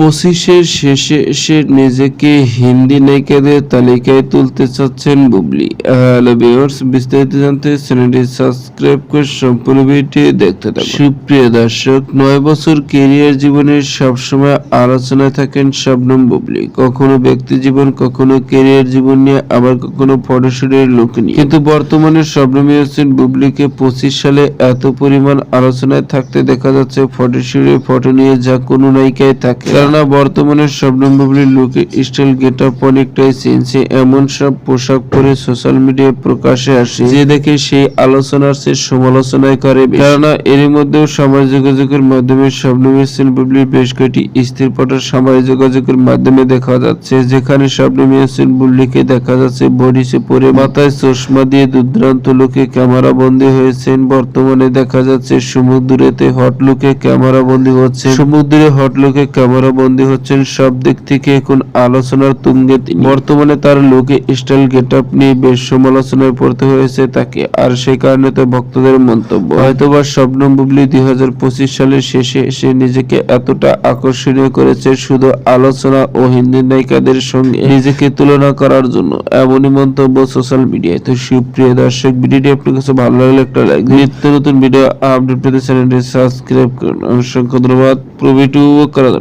পঁচিশের শেষে এসে নিজেকে হিন্দি নায়িকাদের তালিকায় তুলতে চাচ্ছেন বুবলি। হ্যালো ভিউয়ার্স, বিস্তারিত জানতে চ্যানেলটি সাবস্ক্রাইব করে সম্পূর্ণ ভিডিওটি দেখতে থাকুন। সুপ্রিয় দর্শক, নয় বছর কেরিয়ার জীবনে সবসময় আলোচনায় থাকেন শবনম বুবলি। কখনো ব্যক্তি জীবন, কখনো কেরিয়ার জীবন নিয়ে, আবার কখনো ফটোশুটের লোক নিয়ে। কিন্তু বর্তমানে শবনম হোসেন বুবলিকে পঁচিশ সালে এত পরিমাণ আলোচনায় থাকতে দেখা যাচ্ছে, ফটোশুটে ফটো নিয়ে যা কোনো নায়িকায় থাকে। কেননা বর্তমানে শবনম বুবলির লুকে স্টাইল গেট আপ অনেকটাই চেঞ্জে। এমন সব পোশাক পরে সোশ্যাল মিডিয়ায় প্রকাশে আসে, যে দেখে সেই আলোচনার চেয়ে সমালোচনায় করে কেননা এর মধ্যেও সমাজ যোগাযোগের মাধ্যমে শবনম হোসেন বুবলির বেশ কয়েকটি স্থির ফটো সমাজ যোগাযোগের মাধ্যমে দেখা যাচ্ছে, যেখানে শবনম হোসেন বুবলিকে দেখা যাচ্ছে বডিসে পরে মাথায় চশমা দিয়ে দুর্দান্ত লোকে ক্যামেরা বন্দী হয়েছেন। বর্তমানে দেখা যাচ্ছে সমুদ্রেতে হট লুকে ক্যামেরা বন্দী হচ্ছে। সমুদ্রে হট লুকে ক্যামেরা বন্দী হচ্ছেন সব দিক থেকে এখন আলোচনার তুঙ্গে তিনি। বর্তমানে তার লুকে স্টাইল গেট আপ নিয়ে বেশ সমালোচনায় পড়তে হয়েছে তাকে, আর সেই কারণে তো ভক্তদের মন্তব্য। হয়তোবা স্বপ্নম বুবলি দুই সালের শেষে এসে নিজেকে এতটা আকর্ষণীয় করেছে শুধু আলোচনা ও হিন্দি নায়িকাদের সঙ্গে, নিজেকে তুলনা করার জন্য। এমনই মন্তব্য সোশ্যাল মিডিয়ায়। তো সুপ্রিয় দর্শক, ভিডিওটি আপনার কাছে ভালো লাগলে একটা লাইক নিত্য নতুন ভিডিও আপডেট পেতে চ্যানেলটি সাবস্ক্রাইব করুন। অসংখ্য ধন্যবাদ। প্রভিটু জন্য